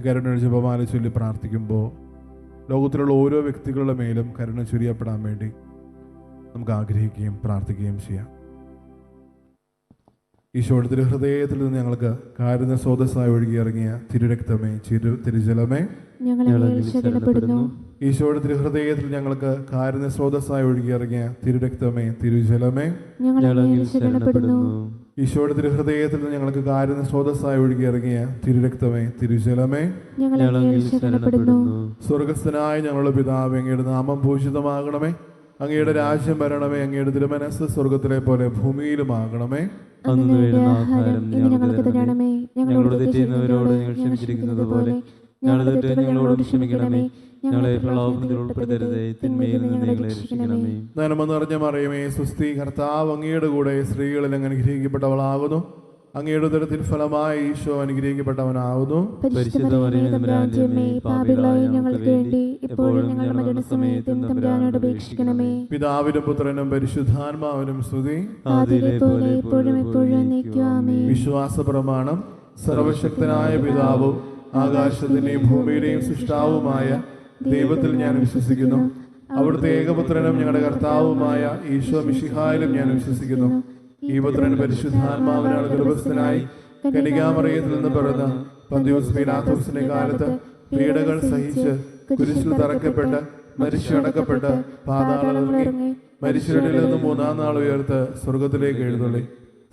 ഈ കരുണ ജപമാല ചൊല്ലി പ്രാർത്ഥിക്കുമ്പോൾ ലോകത്തിലുള്ള ഓരോ വ്യക്തികളുടെ മേലും കരുണ ചൊരിയപ്പെടാൻ വേണ്ടി നമുക്ക് ആഗ്രഹിക്കുകയും പ്രാർത്ഥിക്കുകയും ചെയ്യാം. ഈശോയുടെ തിരുഹൃദയത്തിൽ നിന്ന് ഞങ്ങൾക്ക് കാരുണ്യ സ്രോതസ്സായി ഒഴുകിയിറങ്ങിയ തിരുരക്തമേ ചിരു തിരുജലമേ. ഈശോയുടെ തിരുഹൃദയത്തിൽ ഞങ്ങൾക്ക് കാരുണ്യ സ്രോതസ്സായി ഒഴുകിയിറങ്ങിയ തിരുരക്തമേ തിരുജലമേ. ഞങ്ങളെ ശരണപ്പെടുന്നു ഈശോയുടെ തിരുഹൃദയത്തിൽ നിന്ന് ഞങ്ങൾക്ക് കാരുണ്യ സ്രോതസ്സായി ഒഴുകിയിറങ്ങിയ തിരുരക്തമേ തിരുജലമേ. സ്വർഗസ്ഥനായ ഞങ്ങളുടെ പിതാവ് അങ്ങയുടെ നാമം ഭൂഷിതമാകണമേ അങ്ങയുടെ രാജ്യം വരണമേ അങ്ങയുടെ തിരുമനസ് സ്വർഗത്തിലെ പോലെ ഭൂമിയിലുമാകണമേ. അന്നു വേണ്ടുന്ന ആഹാരം ഞങ്ങൾക്ക് തരണമേ. ഞങ്ങളോട് തെറ്റ് ചെയ്യുന്നവരോട് ഞങ്ങൾ ക്ഷമിച്ചിരിക്കുന്നത് പോലെ ഞങ്ങളുടെ തെറ്റ് ഞങ്ങളോട് ക്ഷമിക്കണമേ. ഞങ്ങളെ പ്രലോഭനത്തിൽ ഉൾപ്പെടുത്തരുതേ തിന്മയിൽ നിന്ന് ഞങ്ങളെ രക്ഷിക്കണമേ. നന്മ നിറഞ്ഞ മറിയമേ സുസ്ഥി കർത്താവ് അങ്ങയുടെ കൂടെ സ്ത്രീകളിൽ അങ്ങ് അനുഗ്രഹിക്കപ്പെട്ടവളാകുന്നു. അങ്ങയുടെ ഉദരത്തിൽ ഫലമായി ഈശോ അനുഗ്രഹിക്കപ്പെട്ടവനാകുന്നു. പരിശുദ്ധ മറിയമേ തമ്പുരാന്റെ പാപികളായ ഞങ്ങൾക്ക് വേണ്ടി ഇപ്പോഴും ഞങ്ങളുടെ മരണസമയത്തും തമ്പുരാനോട് അപേക്ഷിക്കണമേ. പിതാവിനും പുത്രനും പരിശുദ്ധാത്മാവിനും സ്തുതി. വിശ്വാസ പ്രമാണം സർവശക്തനായ പിതാവും ആകാശത്തിന്റെയും ഭൂമിയുടെയും സൃഷ്ടാവുമായ ദൈവത്തിൽ ഞാൻ വിശ്വസിക്കുന്നു. അവിടുത്തെ ഏകപുത്രനും ഞങ്ങളുടെ കർത്താവുമായ ഈശോ മിഷിഹായിലും ഞാൻ വിശ്വസിക്കുന്നു. ഈ പുത്രൻ പരിശുദ്ധാത്മാവിനാണ് ഗർഭസ്ഥനായി കനികാമറിയത്തിൽ നിന്ന് പിറന്ന പന്തിയോസ് പീലാത്തോസിന്റെ കാലത്ത് പീഡകൾ സഹിച്ച് കുരിശിൽ തറക്കപ്പെട്ട് മരിച്ചടക്കപ്പെട്ട് പാതാളി മരിച്ചവരിൽ നിന്ന് മൂന്നാം നാൾ ഉയർത്ത് സ്വർഗത്തിലേക്ക് എഴുന്നള്ളി.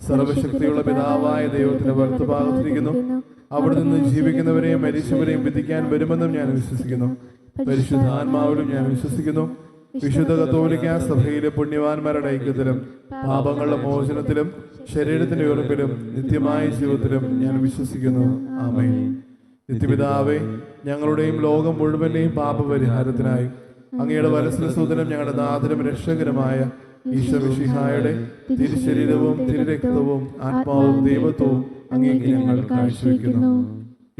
സർവശക്തിയുള്ള പിതാവായ ദൈവത്തിന്റെ വലത്തുഭാഗത്തിരിക്കുന്നു അവിടെ നിന്ന് ജീവിക്കുന്നവരെയും മരിച്ചവരെയും വിധിക്കാൻ വരുമെന്നും ഞാൻ വിശ്വസിക്കുന്നു. പരിശുദ്ധാത്മാവിലും ഞാൻ വിശ്വസിക്കുന്നു. വിശുദ്ധ കത്തോലിക്ക സഭയിലെ പുണ്യവാന്മാരുടെ ഐക്യത്തിലും പാപങ്ങളുടെ മോചനത്തിലും ശരീരത്തിന്റെ ഉറപ്പിലും നിത്യമായ ജീവിതത്തിലും ഞാൻ വിശ്വസിക്കുന്നു. ആമേ നിത്യപിതാവേ ഞങ്ങളുടെയും ലോകം മുഴുവന്റെയും പാപപരിഹാരത്തിനായി അങ്ങയുടെ വലസ്രസൂതനം ഞങ്ങളുടെ നാഥനും രക്ഷകരമായ ഈശ്വരഷിഹായുടെ തിരുശരീരവും തിരുരക്തവും ആത്മാവും ദൈവത്വവും അങ്ങേക്ക് ഞങ്ങൾ കാഴ്ചവെക്കുന്നു.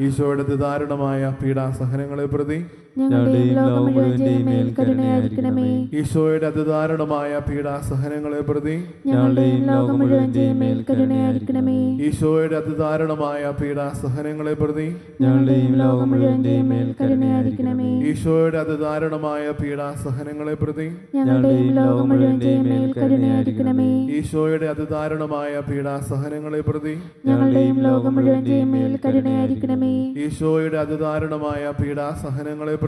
ഈശോയുടെ ദാരുണമായ പീഡാസഹനങ്ങളെ പ്രതി ഞങ്ങളുടെയും ലോകം മുഴുവന്റെയും മേൽ കരുണയായിരിക്കണമേ. ഈശോയുടെ അതിദാരുണമായ പീഡാസഹനങ്ങളെ പ്രതി ഞങ്ങളുടെയും ലോകം മുഴുവന്റെയും മേൽ കരുണയായിരിക്കണമേ. ഈശോയുടെ അതിദാരുണമായ പീഡാസഹനങ്ങളെ പ്രതി ഞങ്ങളുടെയും ലോകം മുഴുവന്റെയും മേൽ കരുണയായിരിക്കണമേ. ഈശോയുടെ അതിദാരുണമായ പീഡാസഹനങ്ങളെ പ്രതി ഞങ്ങളുടെയും ലോകം മുഴുവന്റെയും മേൽ കരുണയായിരിക്കണമേ. ഈശോയുടെ അതിദാരുണമായ പീഡാസഹനങ്ങളെ പ്രതി ഞങ്ങളുടെയും ലോകം മുഴുവന്റെയും മേൽ കരുണയായിരിക്കണമേ. ഈശോയുടെ അതിദാരുണമായ പീഡാസഹനങ്ങളെ പ്രതി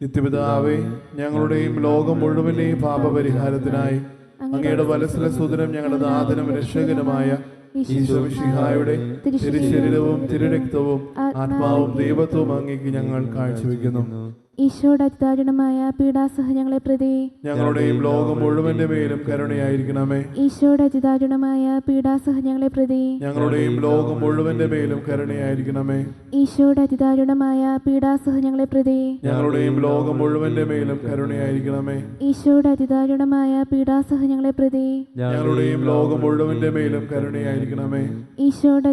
നിത്യപിതാവേ ഞങ്ങളുടെയും ലോകം മുഴുവനെയും പാപപരിഹാരത്തിനായി അങ്ങയുടെ വലസലസൂദനം ഞങ്ങളുടെ നാഥനും രക്ഷകനുമായ ഈശോ ഈശോമിഷിഹായുടെ തിരുശരീരവും തിരുരക്തവും ആത്മാവും ദൈവത്വവും അങ്ങേക്ക് ഞങ്ങൾ കാഴ്ചവെക്കുന്നു. ഈശോയുടെ അതിദാരുണമായ പീഡാസഹനങ്ങളെ പ്രതി ഞങ്ങളുടെയും ലോകം മുഴുവന്റെ മേലും കരുണയായിരിക്കണമേ. ഈശോയുടെ അതിദാരുണമായ പീഡാസഹനങ്ങളെ പ്രതി ഞങ്ങളുടെയും ലോകം മുഴുവന്റെ മേലും കരുണയായിരിക്കണമേ. ഈശോയുടെ അതിദാരുണമായ പീഡാസഹനങ്ങളെ പ്രതി ഞങ്ങളുടെയും ലോകം മുഴുവന്റെ മേലും കരുണയായിരിക്കണമേ. ഈശോയുടെ അതിദാരുണമായ പീഡാസഹനങ്ങളെ പ്രതി ഞങ്ങളുടെയും ലോകം മുഴുവന്റെ മേലും കരുണയായിരിക്കണമേ. ഈശോയുടെ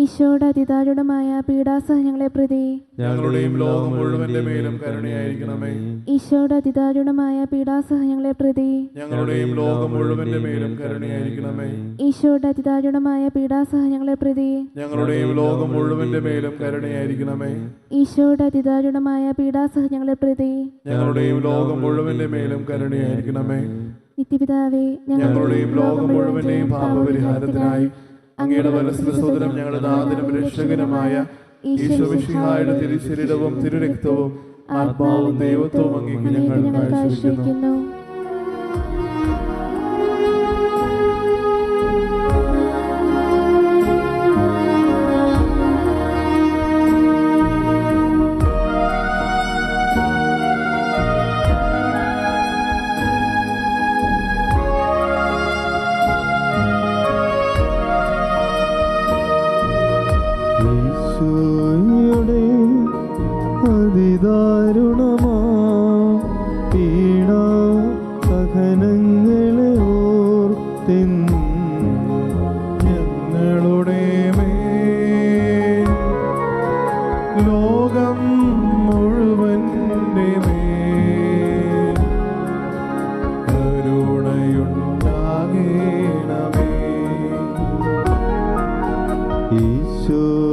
ഈശോയുടെ അതിദാരുണമായ പീഡാസഹനങ്ങളെ പ്രതി ഞങ്ങളുടെയും ലോകം മുഴുവന്റെ മേലും കരുണയായിരിക്കണമേ. ഈശോയുടെ അതിദാരുണമായ പീഡാസഹനങ്ങളെ പ്രതി ഞങ്ങളുടെയും ലോകം മുഴുവന്റെ മേലും കരുണയായിരിക്കണമേ. ഈശോയുടെ അതിദാരുണമായ പീഡാസഹനങ്ങളെ പ്രതി ഞങ്ങളുടെയും ലോകം മുഴുവന്റെ മേലും കരുണയായിരിക്കണമേ. ഈശോയുടെ അതിദാരുണമായ പീഡാസഹനങ്ങളെ പ്രതി ഞങ്ങളുടെയും ലോകം മുഴുവന്റെ മേലും കരുണയായിരിക്കണമേ. നിത്യപിതാവേ ഞങ്ങളുടെയും ലോകം മുഴുവന്റെയും പാപപരിഹാരത്തിനായി അങ്ങയുടെ വലസ്ലസോദരം ഞങ്ങളുടെ നാഥനും രക്ഷകനുമായ ഈശോമിഷിഹായുടെ തിരുശരീരവും തിരുരക്തവും ആത്മാവും ദൈവത്വവും അങ്ങേക്ക് ഞങ്ങൾ to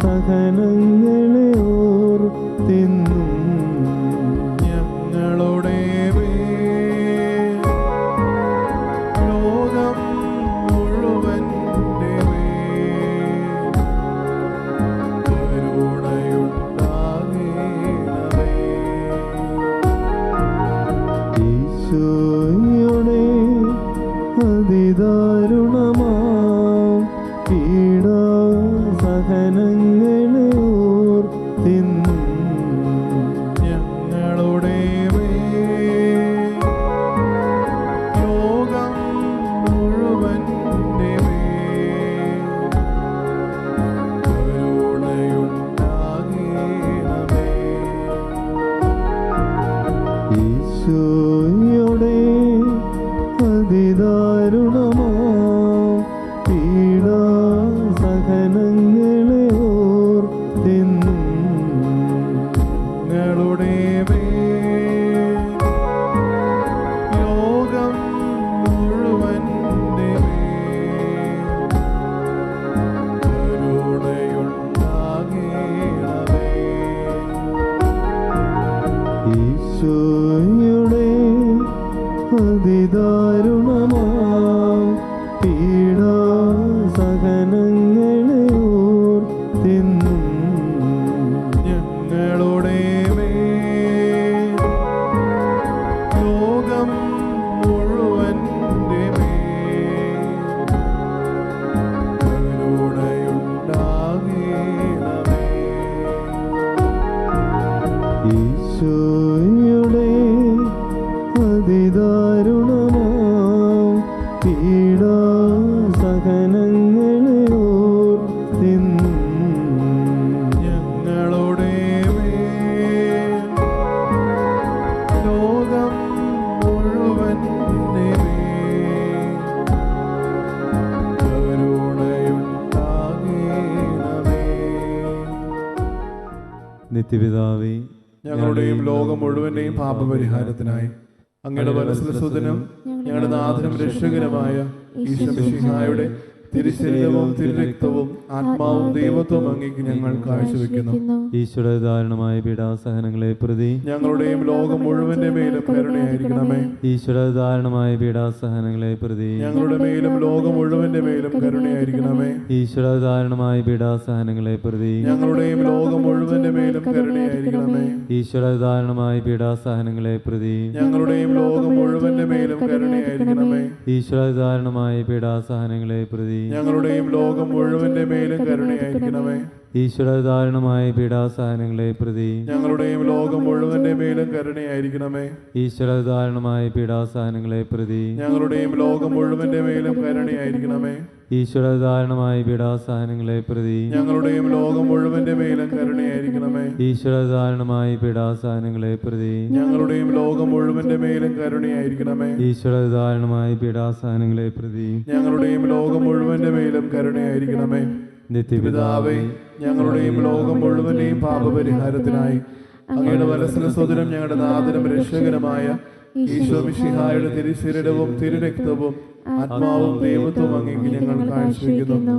സഹനങ്ങളെ ഓർത്തിന്നും ഞങ്ങളുടെ ലോകം മുഴുവൻ കരുണയുണ്ടാകേ ഈശോ ലോകം മുഴുവന്റെയും പാപപരിഹാരത്തിനായി. അങ്ങയുടെ വലസ്ലസുതനും ഞങ്ങളുടെ നാഥനും രക്ഷകനുമായ ഈശ്വരയുടെ തിരുശരീരവും തിരുരക്തവും ആത്മാവും ദൈവത്വം അങ്ങേക്ക് ഞങ്ങൾ കാഴ്ചവെക്കുന്നു. ഈശ്വര ദാരുണമായ പീഡാസഹനങ്ങളെ പ്രതി ഞങ്ങളുടെയും ലോകം മുഴുവന്റെ മേലും കരുണയായിരിക്കണമേ. ഈശ്വര ദാരുണമായ പീഡാസഹനങ്ങളെ പ്രതി ഞങ്ങളുടെ മേലും ലോകം മുഴുവന്റെ മേലും കരുണയായിരിക്കണമേ. ഈശ്വര ദാരുണമായ പീഡാസഹനങ്ങളെ പ്രതി ഞങ്ങളുടെയും ലോകം മുഴുവന്റെ മേലും കരുണയായിരിക്കണമേ. ഈശ്വര ദാരുണമായ പീഡാസഹനങ്ങളെ പ്രതി ഞങ്ങളുടെയും ലോകം മുഴുവന്റെ മേലും കരുണയായിരിക്കണമേ. ഈശ്വര ദാരുണമായ പീഡാസഹനങ്ങളെ പ്രതി ഞങ്ങളുടെയും ലോകം മുഴുവന്റെ മേലും കരുണയായിരിക്കണമേ. ഈശ്വര ദാരുണമായ പീഡാസഹനങ്ങളെ പ്രതി ഞങ്ങളുടെയും ലോകം മുഴുവന്റെ മേലും കരുണയായിരിക്കണമേ. ഈശ്വര ദാരുണമായ പീഡാസഹനങ്ങളെ പ്രതി ഞങ്ങളുടെയും ലോകം മുഴുവന്റെ മേലും കരുണയായിരിക്കണമേ. ഈശ്വര ദാരുണമായ പീഡാസഹനങ്ങളെ പ്രതി ഞങ്ങളുടെയും ലോകം മുഴുവന്റെ മേലും കരുണയായിരിക്കണമേ. ഈശ്വര ദാരുണമായ പീഡാസഹനങ്ങളെ പ്രതി ഞങ്ങളുടെയും ലോകം മുഴുവന്റെ മേലും കരുണയായിരിക്കണമേ. ഈശ്വര ദാരുണമായ പീഡാസഹനങ്ങളെ പ്രതി ഞങ്ങളുടെയും ലോകം മുഴുവന്റെ മേലും കരുണയായിരിക്കണമേ. നിത്യപിതാവേ ഞങ്ങളുടെയും ലോകം മുഴുവന്റെയും പാപപരിഹാരത്തിനായി അങ്ങയുടെ വലസലസോദരം ഞങ്ങളുടെ നാഥനും രക്ഷകനുമായ ഈശോ മിശിഹായുടെ തിരുശരീരവും തിരുരക്തവും ആത്മാവും ദൈവത്വവും അങ്ങേക്ക് ഞങ്ങൾ കാഴ്ചവെക്കുന്നു.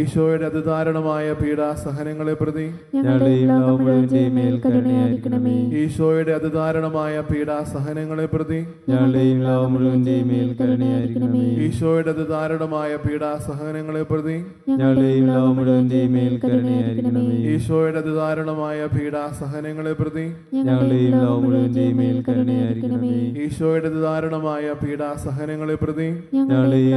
ഈശോയുടെ അതിദാരുണമായ പീഡാസഹനങ്ങളെ പ്രതി ഈശോയുടെ അതിദാരുണമായ പീഡാസഹനങ്ങളെ പ്രതി ഈശോയുടെ അതിദാരുണമായ പീഡാസഹനങ്ങളെ പ്രതി ഈശോയുടെ അതിദാരുണമായ പീഡാസഹനങ്ങളെ പ്രതി ഈശോയുടെ അതിദാരുണമായ പീഡാസഹനങ്ങളെ പ്രതി ഞങ്ങളുടെയും